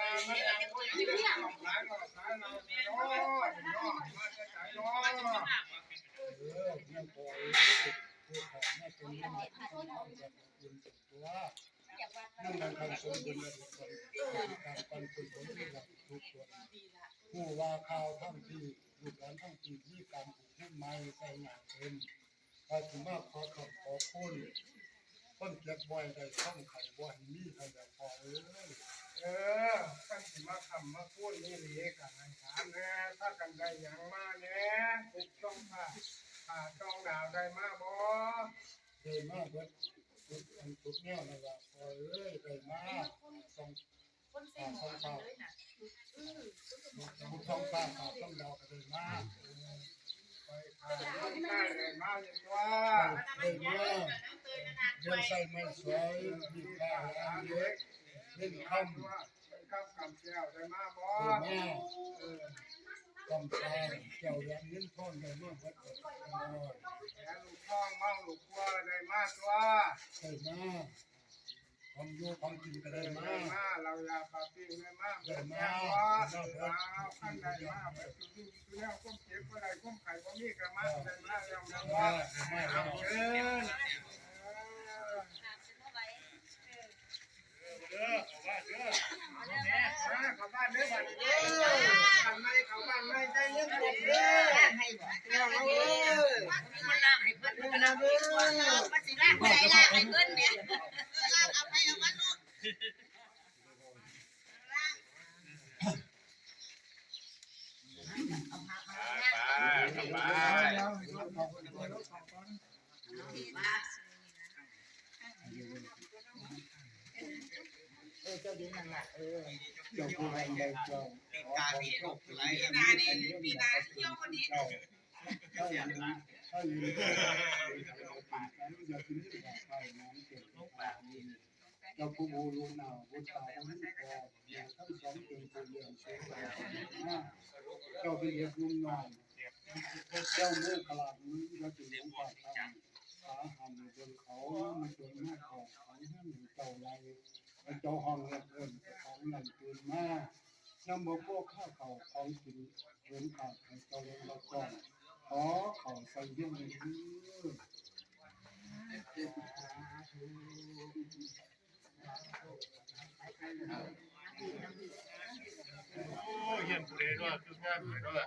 นั่งของร้านก็ร้านเราเนาะเนาะมาจะใจเนาะเออแม่ปล่อยผู้ของแม่เป็นเรื่องที่ทำแบบคุณตัวนั่นมันทำสมบูรณ์ทุกคนการปันคุณผลที่หลักทุกคนผู้ว่าข่าวทั้งที่ลูกหลานทั้งที่ที่การปลูกต้นไม้ใส่หนาเต็มก็ถือว่าขอขอบขอคุณต้นเก็บไว้ได้ช่องไข่บ่ให้มีใครจะพอเอ้ย เออท่านสิมาคำมาพูดนี่หลีกันให้ถามแน่ถ้ากันได้หยังมาแน่ติดต้องผ่าผ่าต้องดาวได้มาบ่เดินมาเบิดทุกอันทุกแนวนั่นล่ะพอเอ้ยได้มาส่งคนเซ็งหัวเลยน่ะทุกท้องฟ้าขาต้องดาวก็ได้มาไปผ่าต้องได้ได้มาอย่างว่าได้มาเดินใส่ไม่สวยมีค่าแรงเล็ก เล่นคำว่าเข้าวกำเจียวได้มาบ่ได้มาเออกำชายเจ้าแรงเงินทองได้มาเบิดเบิดน้อยแล้วลูกท้อเมาลูกวัวได้มาตัวได้มาความอยู่ความกินก็ได้มามาเราอย่าปาปิ้งได้มาได้มาเอาขั้นได้มาแบบทุกๆทุกแล้วก้มเจ็บก็ได้ก้มไข่ก็มีกระมาได้มาแล้วนะได้ว่ามาได้เอาเชิญเออมาเข้าบ้านเด้อบ้านเด้อทำไมเข้าบ้านไม่ได้เงินเด้อ ให้บ่ เอาเอ้ย มันล่างให้เพิ่นมันล่างให้เพิ่น มันสิล่างให้ล่างให้เพิ่นเนี่ยลางเอาไปเอามันลูกเออเจ้าดีนั่นแหละเออจ้าผู้ใจจบคุณหลาปีนาปีนาเที่ยววันนี้ เจ้าถ้าอย่างนี้ถ้าอยู่ที่ปากนั้นอย่าคิดว่าใครนั้นเกิดปากนี้เจ้าผู้บูรุณาบุตรผู้นี้ก็อย่าทั้งสองเป็นคนเลี้ยงเสียมเจ้าเป็นเด็กนุ่มน้อยเจ้าเมื่อกลาดนี้เราจึงต้องปากทางขาหันบนเขามันจนมากของของให้หนึ่งเจ้าไรเจ้าห้องเงินเงินของเงินคืนมากนำบ่พวกข้าวเขาของกินเห็นขาดเจ้าลงละก่อน ขอเขาใส่เยี่ยมนี้โอ้เห็นผู้ใดด้วยคืองามเลยด้วย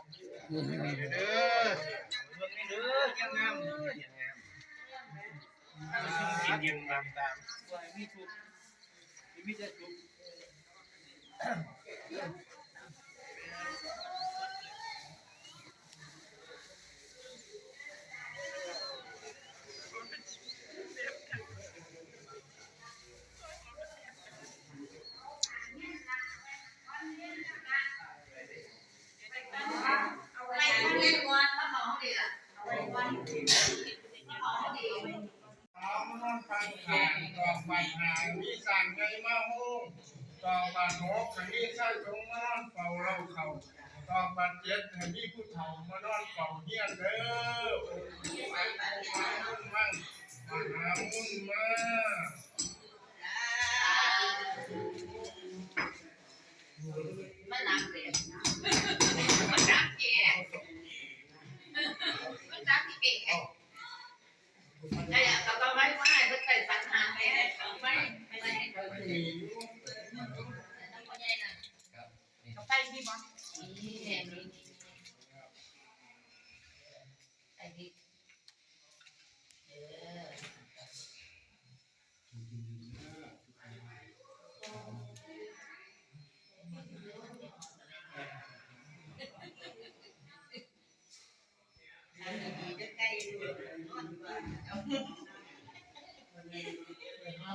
เด้อเด้อยังงามยังงามกินเย็นตามตามมีทุกมีแต่ทุก มีสั่มาโฮงดอกบานหกขันนี้ใส่ตรงมานเฝ้าเราเขาดอกบานเจ็ดให้มีผู้เฒ่ามานอนเฝ้าเฮียนเด้อมีไปมามุ่นมั่งมาหามุ่นมา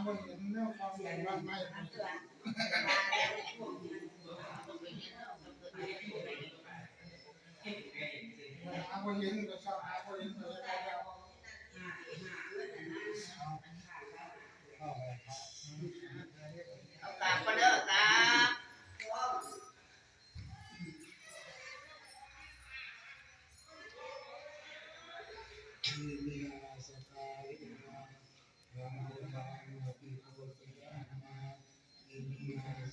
บนเห็นแนวความใหญ่บ้ากไม่หาบนเห็นก็ชอบหาบนเห็นก็จะได้แล้ว Yeah.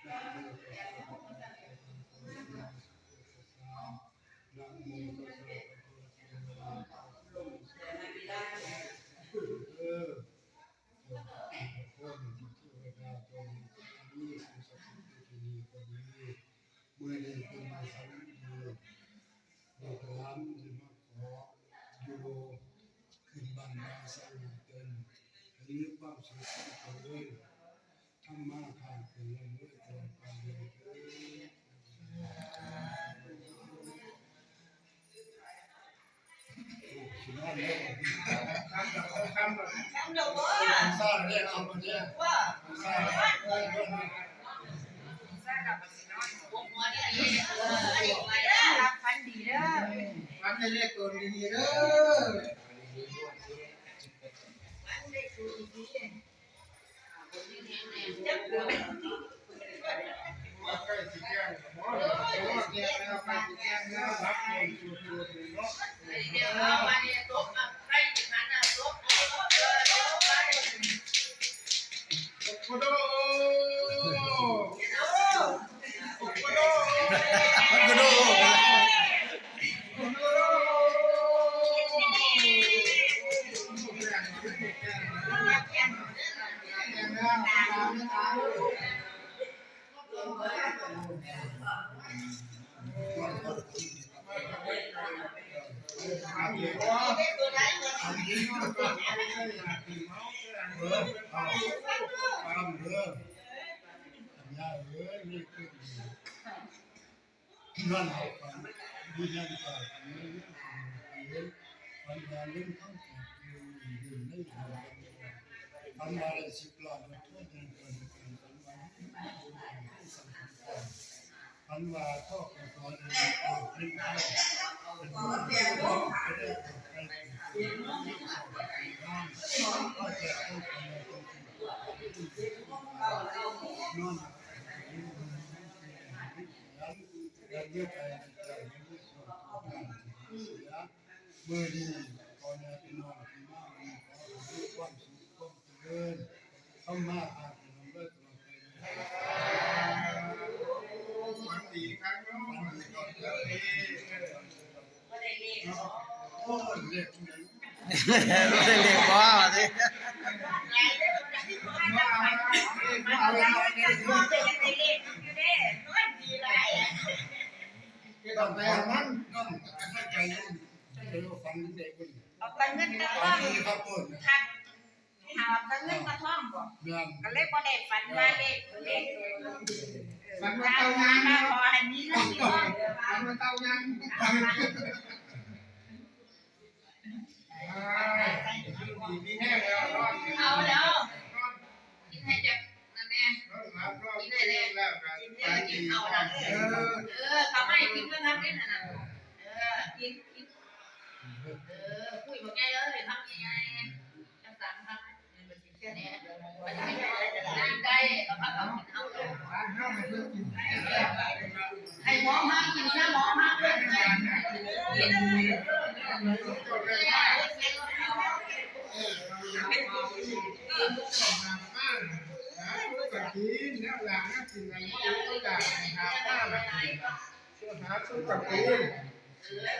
มตัสสะภะคะวะโตอะระหะโตสัมมาสัมพุทธัสสะนะโมตัสสะภะคะวะโตอะระหะโตสัมมาสัมพุทธัสสะเออเมื่อได้เป็นมาสังดีลูกหลานได้มาขออยู่ขึ้นบ้านมาสร้างเต็นหรือความสุขของตัวเองทำมาทางเป็นเรื่องด้วยตัวกา ชิล เอ้ยนี่คือนั่นเอาไปดีนั่นก็นี่นี่ปัญญาเรื่องข้างแก่อยู่อยู่ในหัวปัญญาได้สิบล้านก็ทั่วเดินเกินเกินปัญญาที่สังคมปัญญาก็เป็นคนเดินเกินขึ้นไปเป็นคนเมื่อดีก่อนจะไปนอนที่บ้านขอให้ความสุขความเจริญเข้ามาหาเป็นเลิศเราเป็นมันดีครับเนาะมันดีก่อนจะดีไม่ได้เรียกโอ้ยเล็กนี่ไม่ได้เรียกว่าสิใหญ่เลยมันจะที่บ้านมาเอามาเอามาเอาตัวจะยังได้เรียกอยู่เด้น้อยดีไรที่ต้องไปเอา ฟังเด็กคนเอาไปเงินกระท่อมนี้ครับปุ่นทักหาไปเงินกระท่อมบ่เดือนก็เลยบ่ได้ฝันว่าเลขเลขมันมาทาเตางางมานะขอให้มีเงินมีทองมันมาเตายางดีมีแห้งแล้วรอดเอาแล้วกินให้จับนั่นแน่รอดรับรอดกินได้แล้วกินเอะกินเอาดังเออเออทำให้กินเพื่อนทำได้น่นะ ให้หมอมากินซะหมอมาเพื่อนกินจบเลยว่าส่งมาบ้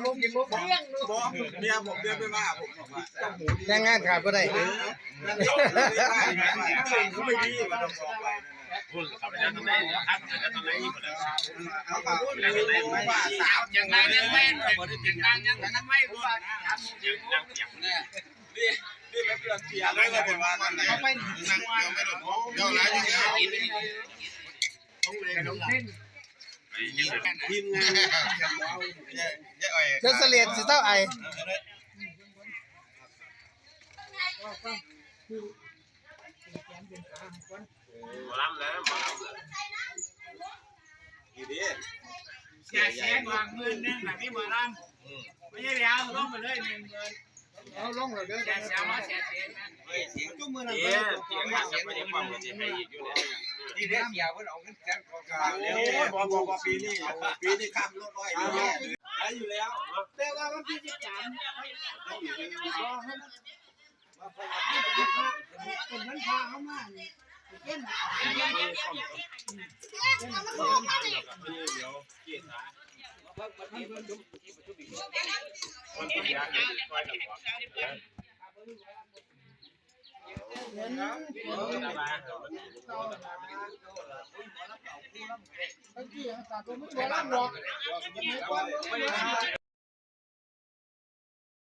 ยผมประจำผมกินผมเลี้ยงบอกเมียผมเดินไปว่าผมบอกว่าเจ้าหมูแรงงานขาดก็ได้นั่นเจ้าหมูไม่ได้ไงเขาไม่ดีมันต้องบอกไปเขาบอกว่าสาวอย่างไรเรื่องแม่นเลยอย่างนั้นอย่างนั้นไม่รู้ว่าทำจริงอย่างอย่างนี้นี่นี่เป็นเรื่องเสียเลยว่าเป็นว่าวันไหนไม่นั่งเกี่ยวไม่โดนเดี๋ยวร้านยังไงขนมเส้น ทีมงานเนี่ยเนี่ยไอ้เจ้าเสลียดสิเต้าไอกี่ดีแช่แช่วางมือนึงแบบนี้มาลังไม่ใช่แล้วต้องไปเลยหนึ่งเงินเอาลงเลยเด้อแช่แช่มาแช่แช่นะเสียงจุ้มมือนั่นเสีเลยยเสียงว่าเสียงไม่ได้ความมันจะให้อีกอยู่เลยนี่เรียกเสียเพิ่นเอาเงินแสน กว่าโอ้ยบอกบอกว่าปีนี้ปีนี้ข้ามรถร้อยเลยได้อยู่แล้วแต่ว่าวันที่สิบสามคนนั้นพาเขามาเนี่ย เต้นไม่